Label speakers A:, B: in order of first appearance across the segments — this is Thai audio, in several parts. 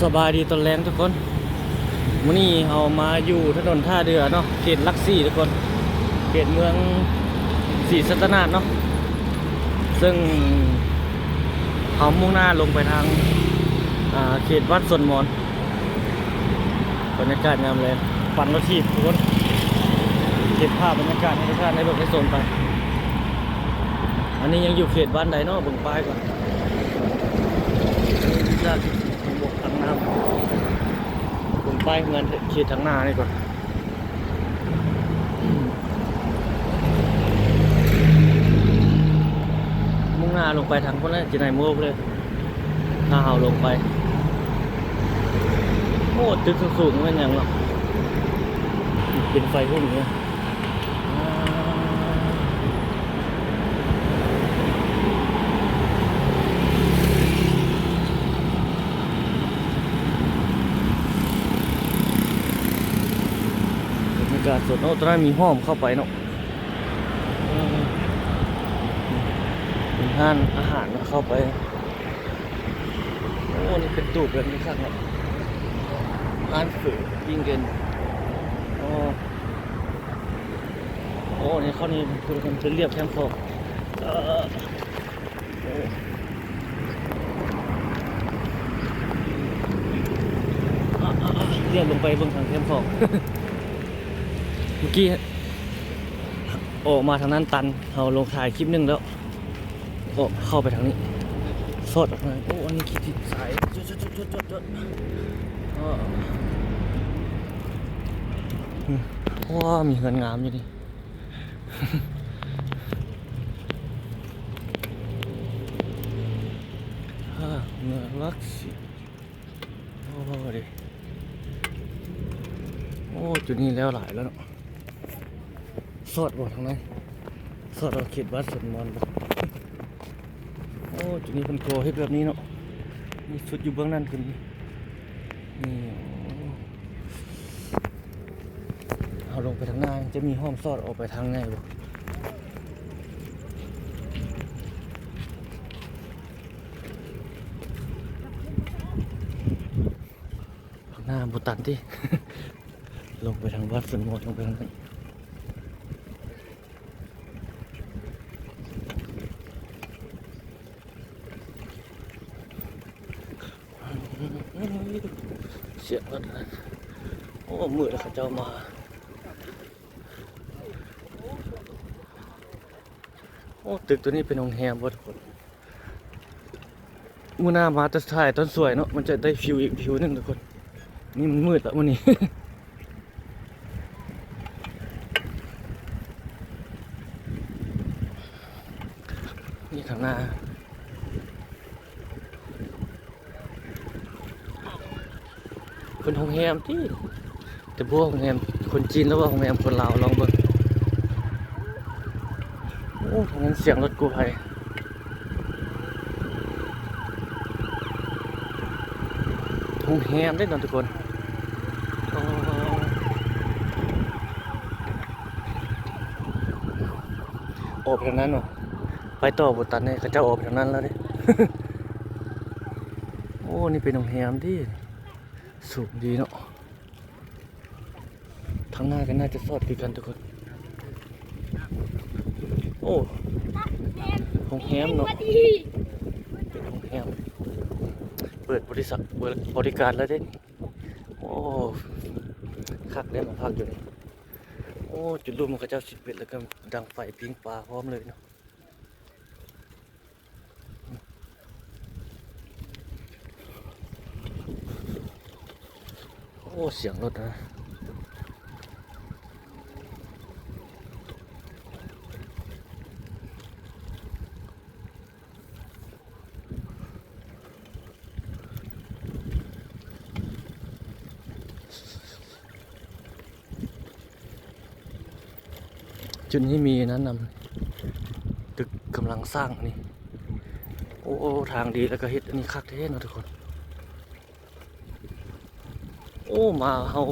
A: สบายดีตอนแรงทุกคนมื้อนี้เอามาอยู่ถนนท่าเรือเนาะเขตลักซี่ทุกคนเขตเมืองศรีสัตนาเนาะซึ่งเอามุ่งหน้าลงไปทางเขตวัดสนมอนบรรยากาศงามเลยปั่นรถทีบทุกคนเก็บภาพบรรยากาศให้ทุกท่านได้เบิ่งได้ชมไป อันนี้ยังอยู่เขตบ้านใดเนาะเบิ่งป้ายก่อนจะบกทางน้ำบน ป้ายเงินขีดทางหน้านี่ก่อนมุ่งหน้าลงไปทางพวกนั้นจีนายมูกเลยถ้าเอาลงไปโอ้ตึกสูงๆไม่ยังหรอกเป็นไฟพวกนี้อ่าบรรยากาศส ดเนาะตอนนั้นมีห้อมเข้าไปเนาะเป็นห้านอาหารเข้าไป โอ้นี่เป็นตูบแบบนี้ครับเนาะร้านฝือยิ่งเกินโอ้โอ้นี่เขานี่คือมันเป็นเรียบแคมป์ฟอกเออโอ้อะอะอะเรียบลงไปบนทางแคมป์ฟอก มื่อกี้ออกมาทางนั้นตันเราลงถ่ายคลิปหนึงแล้วโอเข้าไปทางนี้ สดออกมาโอ้อันนี้คิดผิดสายจุดจุดจุดจุดจุดว้ามีเงินงามอยู่ดิเงินลักสิโอ้ดิโอ้จุดนี้แล้วหลายแล้ว สดบ่ทางนั้นสดเราเขตวัดสวนมอนบ่โอ้จุดนี้เป็นโกเฮ็ดแบบนี้เนาะมีสุดอยู่เบื้องนั้นขึ้นนี่เอาลงไปทางหน้าจะมีห้อมซอดออกไปทางไหนบ่ข้างหน้าบุตันที่ ลงไปทางวัดสวนโมดลงไปทางนั้น เสียงรถนโอ้มืดแล้วเขาเจ้ามาโอ้ตึกตัวนี้เป็นโรงแรมบ่ทุกคนมื่อหน้ามาแตะถ่ายตอนสวยเนาะมันจะได้ฟิวอีกฟิวนึงทุกคน นี่มันมืดแล้วมันนี้นี่ข้างหน้า เป็นโรงแร มที่แต่พวกโรงแรมคนจีนแล้วว่าโรงแรมคนลาวลองเบิ่งโอ้ทางนั้นเสียงรถกู้ภัยโรงแรมได้นอนทุกคนอ๋อออกทางนั้นวะไปต่อบุตันเนี่ยเขาเจะออกไปทางนั้นแล้วดิโอ้ นี่เป็นโรงแรมที่สูงดีเนาะางหน้าก็น่าจะสอดคือกันทุกคน โอ้ห้องแฮมเนาะเป็นห้องแฮมเปิดบริษัทเปิดบริการแล้วเด้นี่โอ้คักได้มาพักอยู่นี่โอ้ จุดรูปมันก็เจ้าสิบเอ็ดแล้วก็ดังไฟพิงปลาพร้อมเลยเนาะโอ้ เสียงรถนะ จุดนี้มีนะนำตึกกำลังสร้างนี่โอ้โอ้ทางดีแล้วก็เฮ็ดอันนี้คักเท่นะทุกคน โอ้มาเฮา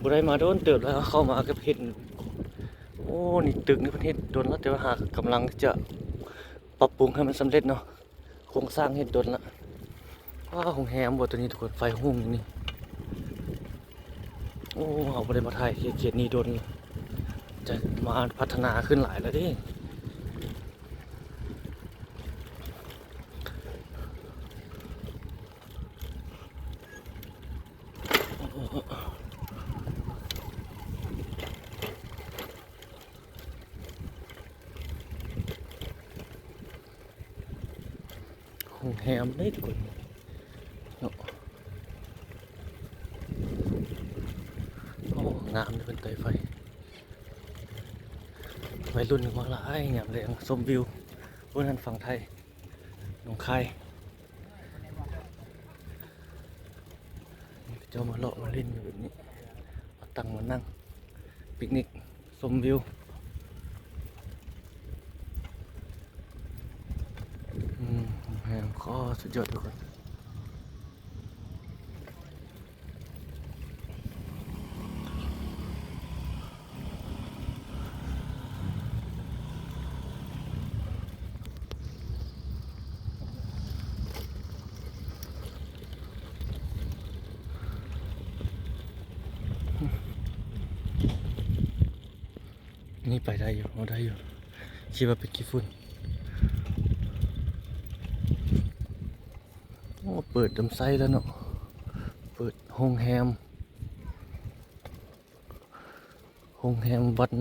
A: บ่ได้มาโดนเติบแล้วเข้ามากับเฮ็ดโอ้นี่ตึกนี่เพิ่นเฮ็ดโดนแล้วแต่ว่าหากกำลังจะปรับปรุงให้มันสำเร็จเนาะโครงสร้างเฮ็ดโดนละว้าของแฮมบตัวนี้ทุกคนไฟหุ่งอย่างนี้โอ้เอาไปเลยมาถ่ายเขตนี้โดน จะมาพัฒนาขึ้นหลายแล้วเดิของแฮมได้ทุกคนเนาะโอ้งามเลยเป็นไตไฟ วัยรุ่นมาละไอ้อย่างเรียงชมวิวพวกนั้นฝั่งไทยหนองคายเจ้ามาเลาะมาเล่นอยู่แบบนี้มาตั้งมานั่งปิกนิกชมวิวอืมแหมข้อสุดยอดทุกคนไปได้อยู่เอาได้อยู่ คิดว่าเป็นกี่ฝุ่นโอ้เปิดดำไซแล้วเนาะ เปิดโรงแรมโรงแรมวัน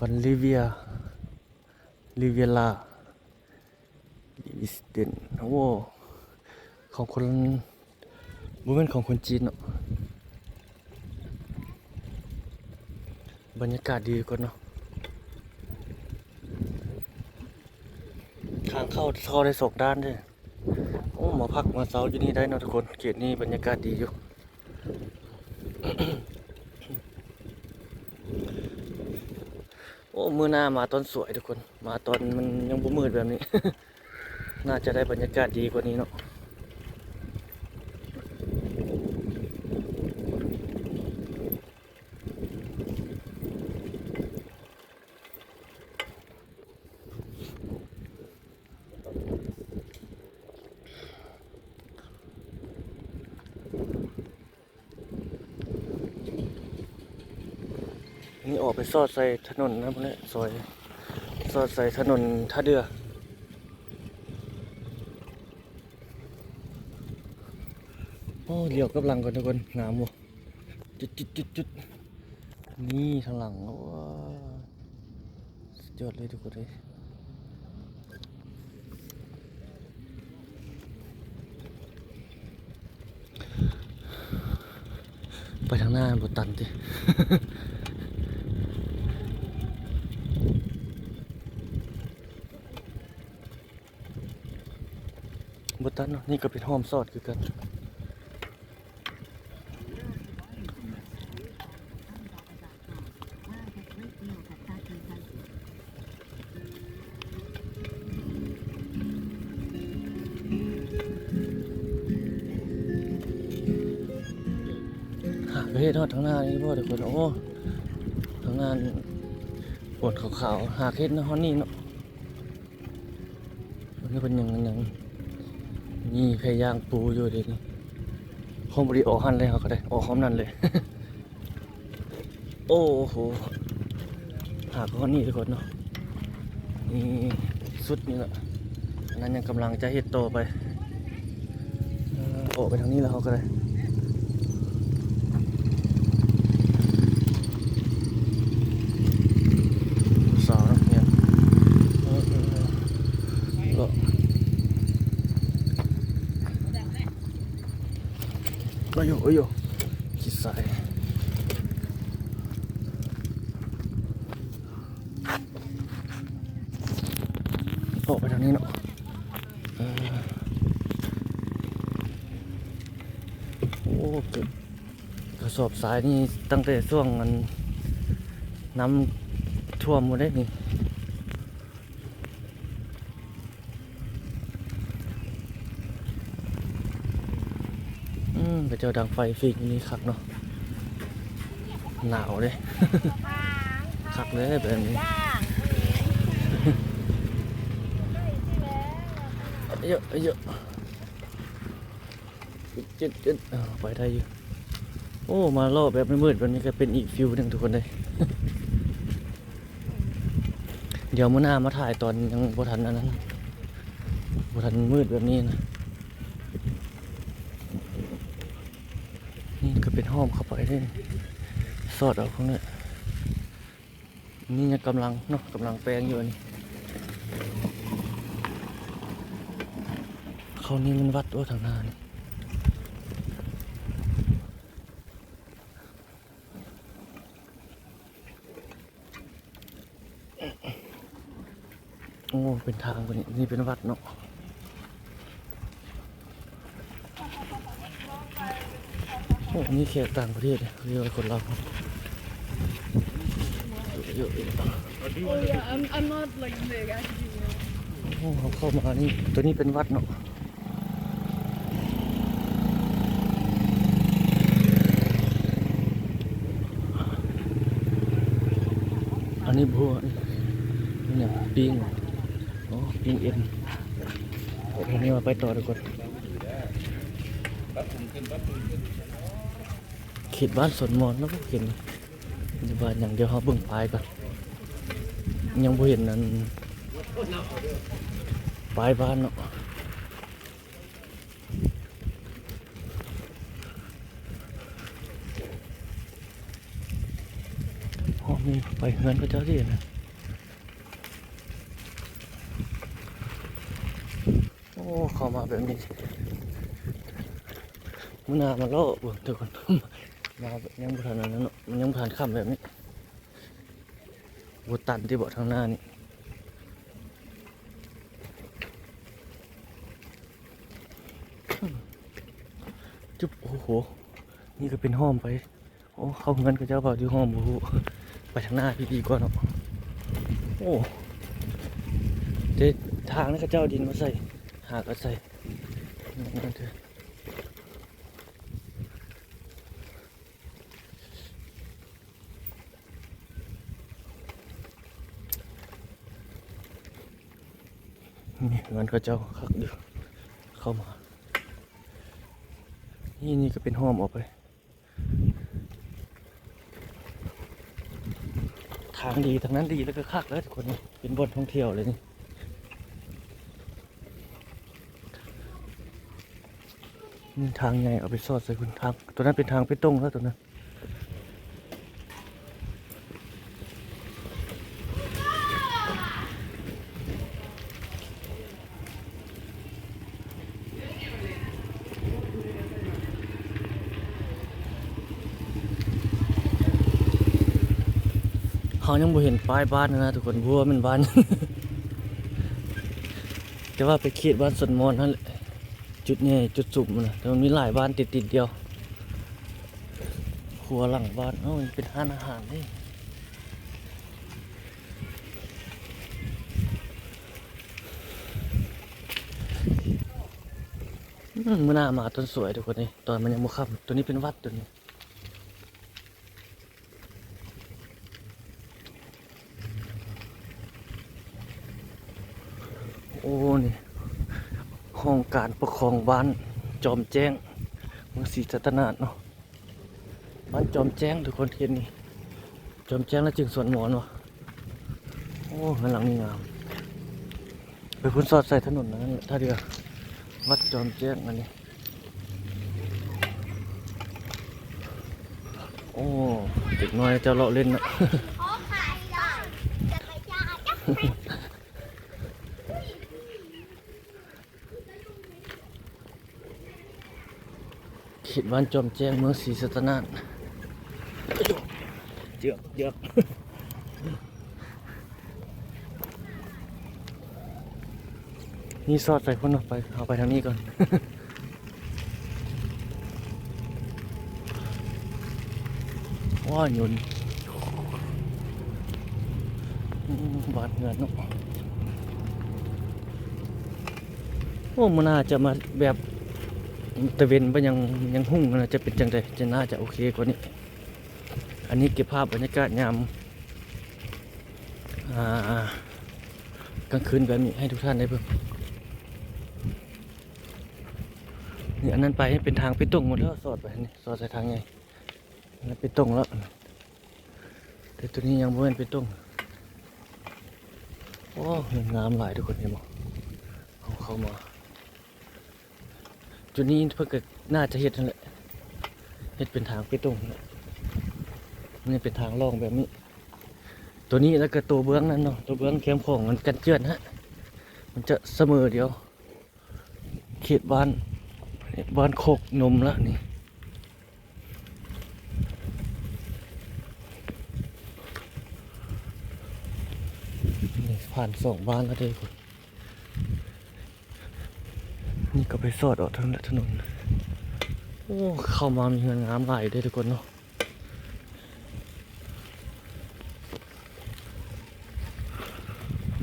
A: วันลิเวียลิเวียลาลิสเดนโอ้ของคนบ่แม่นของคนจีนเนาะบรรยากาศดีกว่าเนาะทาง เข้าเข้าได้สองด้านด้วยโอ้มาพักมาเซาอยู่นี่ได้นะทุกคนเขตนี่บรรยากาศดีอยู่โอ้มือหน้ามาตอนสวยทุกคน มาตอนมันยังบ่มืดแบบนี้ น่าจะได้บรรยากาศดีกว่านี้เนาะ นี่ออกไปซอดใส่ถนนนะพวกนี้ซอยซอดใส่ถนนท่าเรือโอ้เลี้ยวกับหลังก่อนทุกคนงามว่ะจุดจุดจุดจุดนี่ทางหลังว้าสุดยอดเลยทุกคนเลยไปทางหน้าบตันดิ ตันเนาะนี่ก็เป็นห้อมซอดคือกันหาประเทอดทั้งหน้านี่พ่อเด็กคนโอ้ทั้งงานปวดขาวๆหาเคสนะฮอนนี่เนาะนี่เป็นยังยัง นี่พยายามปูอยู่เดี๋ยวนี้ห้องบริออกหันเลยเขาก็ได้ออกห้อมนั่นเลย โอ้โหหาก้อนนี่ทุกคนเนาะนี่สุดนี่แหละนั้นยังกำลังจะเห็ดโตไปออออกไปทางนี้แล้วเขาก็ได้ สาวนักเรียนเออเออเออก็ โอ้ยโอ้ยคิดสายออกไปทางนี้เนาะโอ้เก็บกระสอบสายนี่ตั้งแต่ช่วงมันน้ำท่วมหมดได้นี่อืมไปเจอดังไฟฟิกนี่คักเนาะหนาวเลยคักเลยแบบนี้
B: ย่าง
A: เยอะเยอะจิตจิตอ่าไปได้อยู่โอ้มารอบแบบไม่มืดวันนี้ก็เป็นอีกฟิวหนึ่งทุกคนเลยเดี๋ยวมื่อหน้ามาถ่ายตอนยังบ่ทันอันนั้นบ่ทันมืดแบบนี้นะ นี่ก็ เป็นห้อมเข้าไปได้สอดเอาพวกนี้นี่ยังกำลังเนาะกำลังแปลงอยู่นนี่เขานี่มันวัดว่าทางหน้านี่โอ้เป็นทางกว่านี้นี่เป็นวัดเนาะ โอ้นี่เขตต่างประเทศเนี่ยเรียกว่าคนเราเยอะๆ
B: Oh yeah, I'm, I'm not like big, I can do that.
A: โอ้เขาเข้ามานี่ตัวนี้เป็นวัดเนาะอันนี้บัวนี่เนี่ยปิ้งอ๋อปิ้งเอ็นโอเคนี่มาไปต่อดีกว่า เขตบ้านสวนมอนแล้วก็เห็นอยู่บ้านอย่างเดียวเขาเบิ่งปลายก่อนยังบ่เห็นนั้นปลายบ้านเนาะห้องนี้ไปเฮือนก็เจ้าที่นะโอ้เข้ามาแบบนี้มันน่ามาล่อเบิ่งทุกคน มาแบบยังบ่ทันนั้นเนาะมันยังบ่ทันค่ำแบบนี้บ่ตันที่เบ่ทางหน้านี่จุ๊บโอ้โห นี่ก็เป็นห้อมไป โอ้เข้าเงินก็เจ้าเปล่าที่ห้อมโอ้โหไปทางหน้าพี่ดีกว่าเนาะโอ้เดทางนี้ก็เจ้าดินมาใส่ หาก็ใส่นั่นเถอะ นี่เงินก็เจ้าคักเดียวเข้ามา นี่นี่ก็เป็นห้อมออกไป ทางดีทางนั้นดีแล้วก็คักแล้วทุกคนนี่เป็นบนท่องเที่ยวเลยนี่นี่ทางไงเอาไปสอดใส่คุณทางตัวนั้นเป็นทางไปตรงแล้วตัวนั้นเขายังบ่เห็น ป้ายบ้านนะนะทุกคนเพราะว่ามันบ้าน แต่ว่าไปเขตบ้านสวนมอนนั่นแหละจุดนี้จุดสุ่มนะแต่มันมีหลายบ้านติดติดเดียวครัวหลังบ้านเอ้ามันเป็นร้านอาหารนี่อืมมื่อหน้ามาต้นสวยทุกคนนี่ตอนมันยังมุค่ำตัวนี้เป็นวัดตัวนี้ โอ้ นี่ ห้องการปกครองบ้านจอมแจ้งเมืองศรีสัตนาเนาะบ้านจอมแจ้งทุกคนเห็นนี่จอมแจ้งแล้วจึงสวนหมอนวะโอ้ข้างหลังนี่งามไปพุ่นสอดใส่ถนนนั้นท่าเรือวัดจอมแจ้งอันนี้โอ้เด็กน้อยจะเลาะเล่นนะ
C: ขอไข่ดาวจักรยานจักร
A: เข ตบ้านจอมแจ้งเมืองศรีสัตนาถเจือกเจือกนี่ซอดใส่คนออกไปเอาไปทางนี้ก่อนว้าหยุนอืมบาดเหงื่อเนาะโอ้มันน่าจะมาแบบ ตะเวนไปยังยังหุ่งนะจะเป็นจังไดจะน่าจะโอเคกว่านี้ อันนี้เก็บภาพบรรยากาศยามกลางคืนแบบนี้ให้ทุกท่านได้เบิ่งโอ้นี่อันนั้นไปให้เป็นทางไปตรงหมดแล้วสอดไปนี่สอดใส่ทางไงนั้นไปตรงแล้วแต่ตัวนี้ยังไม่เป็นไปตรงโอ้เงินงามหลายทุกคนเห็นบ่เอาเข้ามา จุดนี้เพื่อเกิดน่าจะเห็ดนั่นแหละเห็ดเป็นทางไปตรงนั่นนี่เป็นทางล่องแบบนี้ ตัวนี้แล้วก็ตัวเบื้องนั่นเนาะตัวเบื้องเข้มของมันกันเจือนฮะมันจะเสมอเดียว เขตบ้านบ้านโคกนมแล้วนี่ผ่านสองบ้านแล้วเด้คุณนี่ ก็ไปสอดออกทางถนน โอ้ เข้ามามีเงินงามหลายด้อทุกคนเนาะ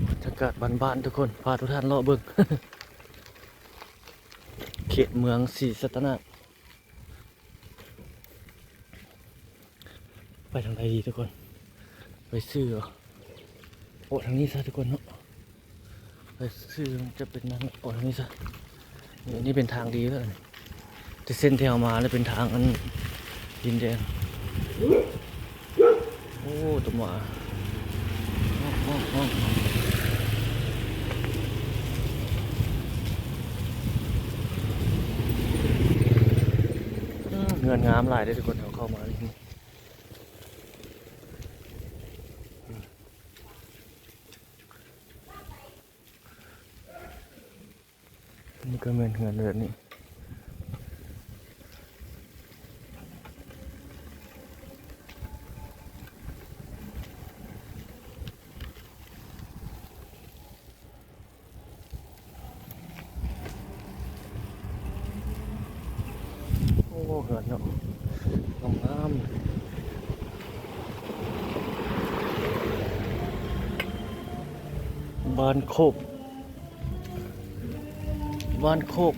A: บรรยากาศบ้านๆทุกคน พาทุกท่านเลาะเบิ่งเขตเมืองศรีสัตนา ไปทางใดดีทุกคน ไปซื้อเหรอโอ้ทางนี้ซะทุกคนเนาะ ไปซื้อจะเป็นนั่นโอ้ทางนี้ซะ นี่เป็นทางดีแล้วนี่แต่เส้นที่เอามาแล้วเป็นทางอันดินแดงโอ้ตัวมาอ้าวอ้าวอ้าวอืมเงินงามหลายได้ทุกคนเอาเข้ามาที่นี่นี่ก็ เงินเงินแบบนี้โอ้เงินเนาะงามงามบานโคก บ้านโคก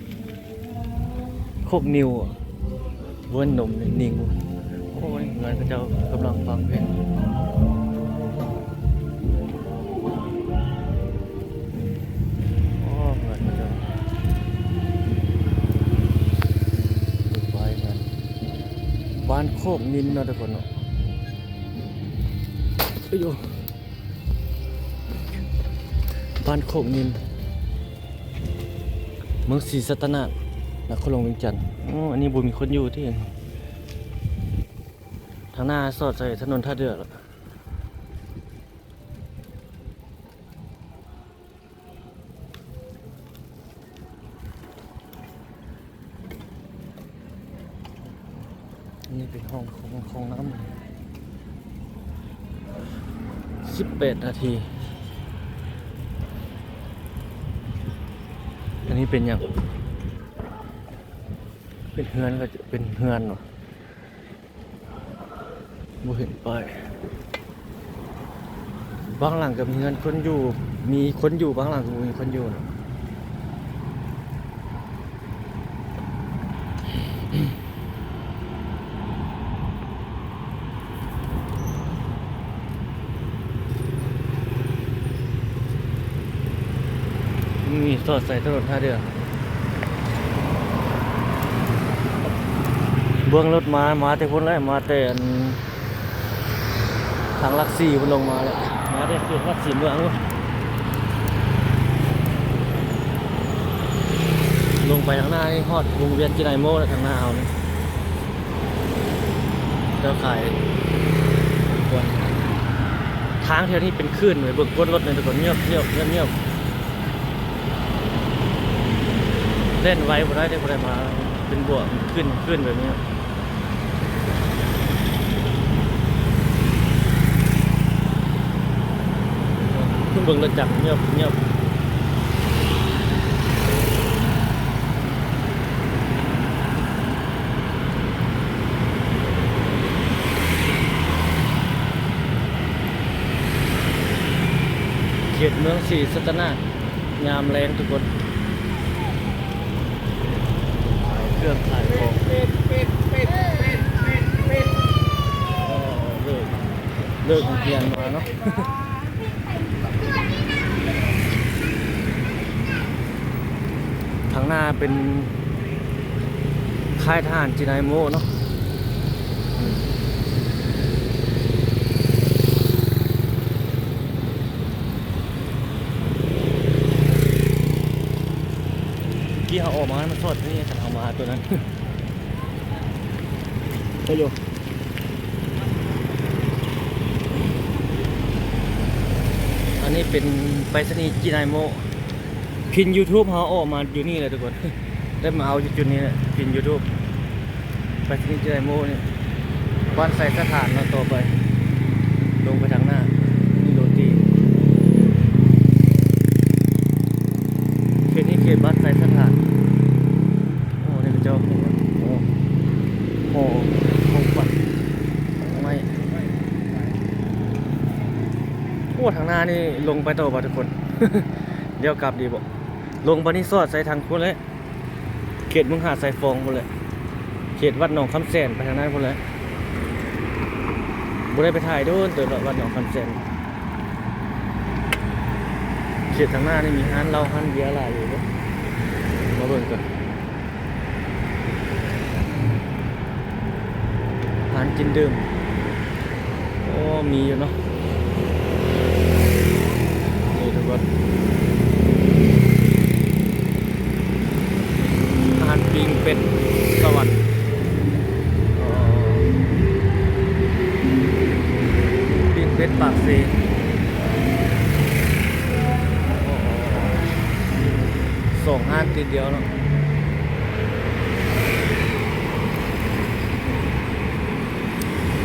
A: โคกนิวอะเวนหนมนิงโอ้ยเงินเขาเจ้ากำลังฟังเพลงโอ้เงินเขาเจ้าดูไปเงินบ้านโคกนินเนาะทุกคนเนาะเอ้ยโยบ้านโคกนิน เมืองศรีสัตนาถนครหลวงเวียงจันทร์อ๋ออันนี้บุมีคนอยู่ที่ทางหน้าสอดใส่ถนนท่าเรือแล้วนี่เป็นห้องของของน้ำสิบแปดนาที อันนี้เป็นอย่างเป็นเฮือนก็จะเป็นเฮือนเนาะบ่เห็นป้ายบางหลังก็มีเฮือนคนอยู่ มีคนอยู่บางหลังก็บ่มีคนอยู่เนาะมีส อดใส่ถนนท่าเรือเบื้องรถมา มาแต่คนแรกมาแต่อันทางลักซี่พุ่นลงมาแล้วมาแต่เขตลักซี่เมืองพุ่นลงไปทางหน้าให้ฮอดวงเวียนจิไนโมแล้วทางหน้าเอานี่เจ้าขายคนทางแถวนี้เป็นคลื่นเลยเบิ่งก้นรถเลยทุกคนเงียบเงียบเงียบเงียบ เล่นไว้บ่ได้ได้บ่ได้มาเป็นบวกขึ้นขึ้นแบบนี้ขึ้นเบิ่งรถจักรเงียบเงียบเขตเมืองศรีสัตนายามแรงทุกคนขายเครื่องขายของเลิก เลิกเรียนมาเนาะทางหน้าเป็นค่ายทหารจินายโมเนาะอืมเมื่อกี้เขาออกมาให้มันสดนี่ฉันเอามาตัวนั้นไปอยู่ นี้เป็นไปรษณีย์จีนายโม พิน YouTube เขาออกมาอยู่นี่เลยทุกคน ได้มาเอาจุดนี้แหละพิน YouTube ไปรษณีย์จีนไอโมนี่บ้านใส่สถานเราต่อไป ลงไปทางหน้า นี่โรตีเขตนี้เขตบ้านใส่สถาน โอ้นี่เป็นเจ้าของโอ้โหโอ้ปัดไม่โอ้ทางห น้านี่ลงไปต่อป่ทุกคน เดี๋ยวกลับดีบอกลงบานิสอดใส่ทางคุณเลยเขตมึงหาดใส่ฟองคุณเลยเขตวัดหนองคำแสนไปทางนั้นคุณเลยบุได้ไปถ่ายโดนเติดวัดหนองคำแสนเขตทางหน้านี่มีห้านเหล้าห้านเบียร์หลายอยู่เด้อมาเบิ่งกันห้านกินดื่มโอ้มีอยู่เนาะนี่ทุกคน อาหารปิงเป็ดสวรรค์ปิงเป็ดปากเซอ๋อส่งห้านติดเดียวเนาะ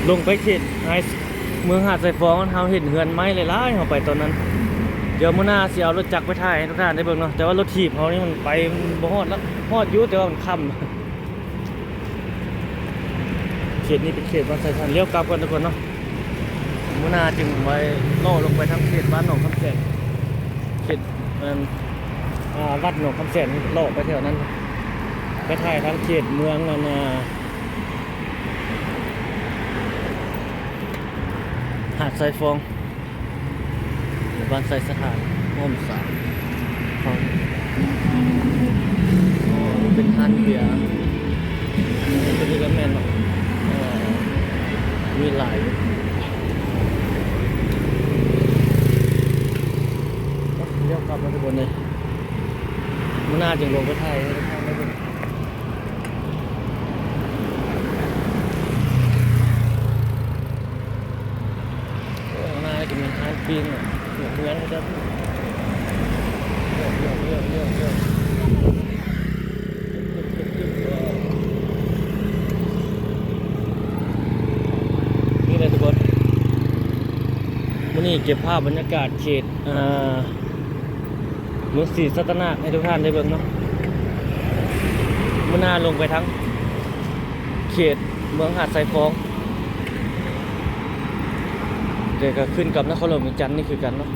A: ลงไปเขตไอซ์เมืองหาดใส่ฟองเฮาเห็นเฮือนไม้เลยล่ะเฮาไปตอนนั้น เดี๋ยวมื้อหน้าสิเอารถจักรไปถ่ายให้ทุกท่านได้เบิ่งเนาะแต่ว่ารถถีบเขานี่มันไปมันบ่ฮอดแล้วฮอดอยู่แต่ว่ามันค่ำเขตนี้เป็นเขตบ้านไซทันเลี้ยวกลับกันทุกคนเนาะมื้อหน้าจึงไว้ล่อลงไปทางเขตบ้านหนองคำแสนเขตมันวัดหนองคำแสนล่อไปแถวนั้น ไปถ่ายทางเขตเมืองนั่นน่ะหาดไซฟอง บ้านไซสถานห้อมสามฟังอ๋อเป็นท่านเบียร์เป็นนี่ก็แมนเนาะอ๋อมีหลายอยู่เรียกกลับมาทุกคนเลยมันน่าจึงลงไปไทยให้ทุกท่านได้ดูโอ้ข้างหน้าจะมีท่านปีนอะ มืองครับเรื่องเรื่องเรื่องเรื่องนี่เลยทุกคนวันนี้เก็บภาพบรรยากาศเขตเมืองศรีสัตนาให้ทุกท่านได้เบิ่งเนาะมื่อหน้าลงไปทั้ง เขตเมืองหาดไซฟอง เดี๋ยวก็ขึ้นกับนครหลวงเวียงจันทน์นี่คือกันเนาะ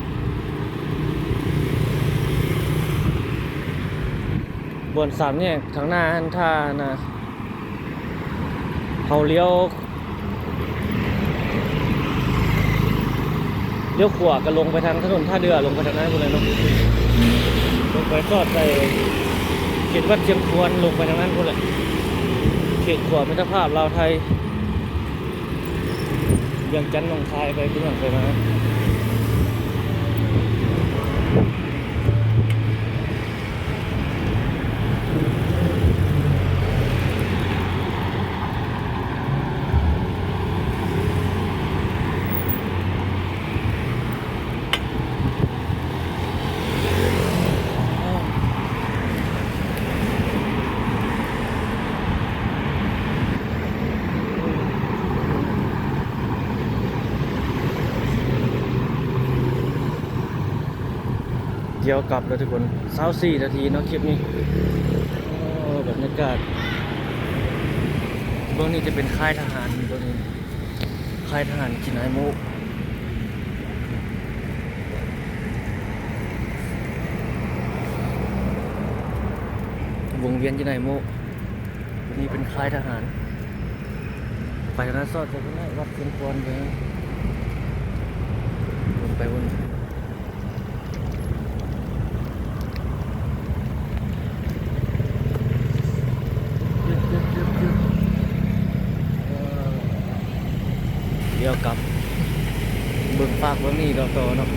A: บนสามเนี่ยทางหน้าท่านะเขาเลี้ยวเลี้ยวขวาก็ลงไปทางถนนท่าเรือลงไปทางนั้นหมดเลยเนาะลงไปสอดไปเขตวัดเชียงควรลงไปทางนั้นหมดเลยเขตขวามิตรภาพลาวไทย ยังจันทร์ลงคายไปที่หลังไหมา เดี๋ยวกลับแล้วทุกคนเศร้าสี่นาทีเนาะคลิปนี้บรรยากาศเบื้องนี้จะเป็นค่ายทหารเบื้องนี้ค่ายทหารกินไอมุวงเวียนกินไอมุนี่เป็นค่ายทหาร ไปนั้นซอดไปทางนั้นวัดเชียงควรไปนะวนไปวนมายึบยึบยึบยึบ ยวกลับ เบิ่งฝากเบิ่งนี่ต่อต่อเนาะ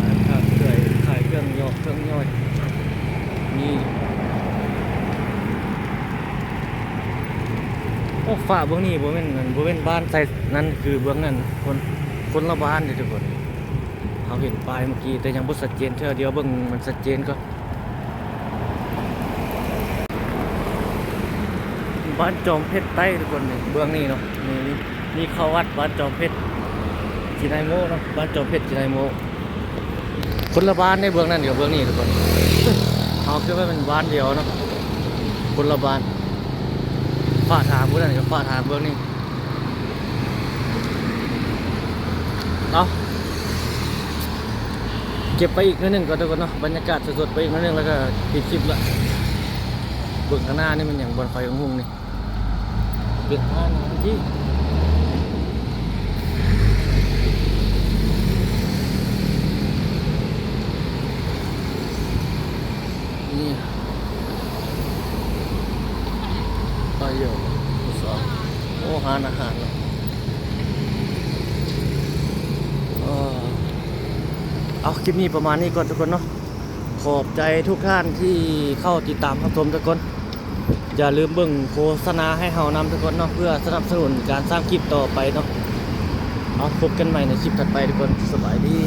A: ร้านค้าเคยขายเครื่องยอกเครื่องย่อยนี่โอ้ฝากเบิ่งนี่บ่แม่นนั่นบ่แม่นบ้านใส่นั่นคือเบื้องนั่นคนคนละบ้านเด้อทุกคนเขาเห็นป้ายเมื่อกี้แต่ยังบ่ชัดเจนเท่าเดียวเบิ่งมันชัดเจนก็ บ้านจอมเพชรใต้ทุกคนนี่เบื้องนี้เนาะนี่นี่เข้าวัดบ้านจอมเพชรจีนายโมเนาะบ้านจอมเพชรจีนายโมคนละบ้านในเบื้องนั้นกับเบื้องนี้ทุกคนเอาคือว่าเป็นบ้านเดียวเนาะคนละบ้านฝ้าทางเบื้องนั้นกับฝ้าทางเบื้องนี้เอาเก็บไปอีกนิดหนึงก่อนทุกคนเนาะบรรยากาศสดๆไปอีกนิดหนึงแล้วก็ปิดคลิปละเบิ่งข้างหน้านี่มันอย่างบนไฟของหุงนี่ เด็กมานะพี่นี่ไปเยอะสองโอ้หานอาหารเนอะเออเอาคลิปนี้ประมาณนี้ก่อนทุกคนเนาะขอบใจทุกท่านที่เข้าติดตามรับชมทุกคน อย่าลืมเบิ่งโฆษณาให้เฮานำทุกคนเนาะเพื่อสนับสนุนการสร้างคลิปต่อไปเนาะเอาพบกันใหม่ในคลิปถัดไปทุกคนสบายดี